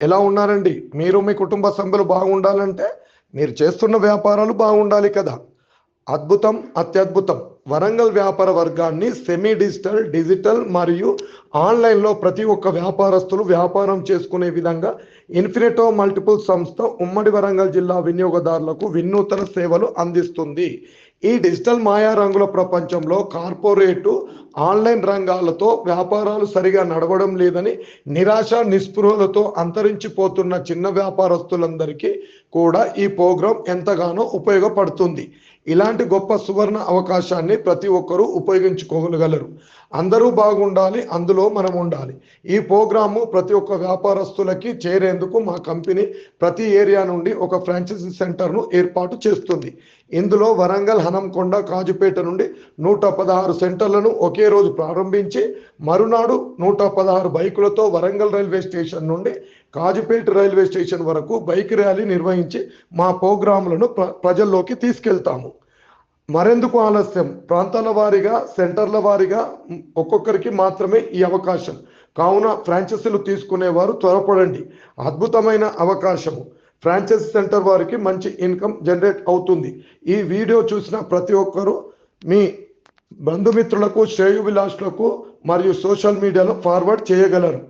ఎలా ఉన్నారండి? మీరు మీ కుటుంబ సభ్యులు బాగుండాలంటే మీరు చేస్తున్న వ్యాపారాలు బాగుండాలి కదా. అద్భుతం అత్యద్భుతం. వరంగల్ వ్యాపార వర్గాన్ని సెమీ డిజిటల్ డిజిటల్ మరియు ఆన్లైన్లో ప్రతి ఒక్క వ్యాపారస్తులు వ్యాపారం చేసుకునే విధంగా ఇన్ఫినిటో మల్టిపుల్ సంస్థ ఉమ్మడి వరంగల్ జిల్లా వినియోగదారులకు వినూతన సేవలు అందిస్తుంది. ఈ డిజిటల్ మాయా రంగుల ప్రపంచంలో కార్పొరేటు ఆన్లైన్ రంగాలతో వ్యాపారాలు సరిగా నడవడం లేదని నిరాశ నిస్పృహలతో అంతరించిపోతున్న చిన్న వ్యాపారస్తులందరికీ కూడా ఈ ప్రోగ్రాం ఎంతగానో ఉపయోగపడుతుంది. ఇలాంటి గొప్ప సువర్ణ అవకాశాన్ని ప్రతి ఒక్కరూ ఉపయోగించుకోగలరు. అందరూ బాగుండాలి అందులో మనం ఉండాలి. ఈ ప్రోగ్రాము ప్రతి ఒక్క వ్యాపారస్తులకి చేరేందుకు మా కంపెనీ ప్రతి ఏరియా నుండి ఒక ఫ్రాంచైజీ సెంటర్ను ఏర్పాటు చేస్తుంది. ఇందులో వరంగల్ హనంకొండ కాజుపేట నుండి నూట పదహారు సెంటర్లను ఒకే రోజు ప్రారంభించి మరునాడు నూట పదహారు బైకులతో వరంగల్ రైల్వే స్టేషన్ నుండి కాజుపేట రైల్వే స్టేషన్ వరకు బైక్ ర్యాలీ నిర్వహించి మా ప్రోగ్రాంలను ప్ర ప్రజల్లోకి తీసుకెళ్తాము. మరెందుకు ఆలస్యం? ప్రాంతాల వారీగా సెంటర్ల వారీగా ఒక్కొక్కరికి మాత్రమే ఈ అవకాశం. కావున ఫ్రాంచైజీలు తీసుకునేవారు త్వరపడండి. అద్భుతమైన అవకాశము. ఫ్రాంచైజ్ సెంటర్ వారికి మంచి ఇన్కమ్ జనరేట్ అవుతుంది. ఈ వీడియో చూసిన ప్రతి ఒక్కరూ మీ బంధుమిత్రులకు శ్రేయోభిలాషులకు మరియు సోషల్ మీడియాలో ఫార్వర్డ్ చేయగలరు.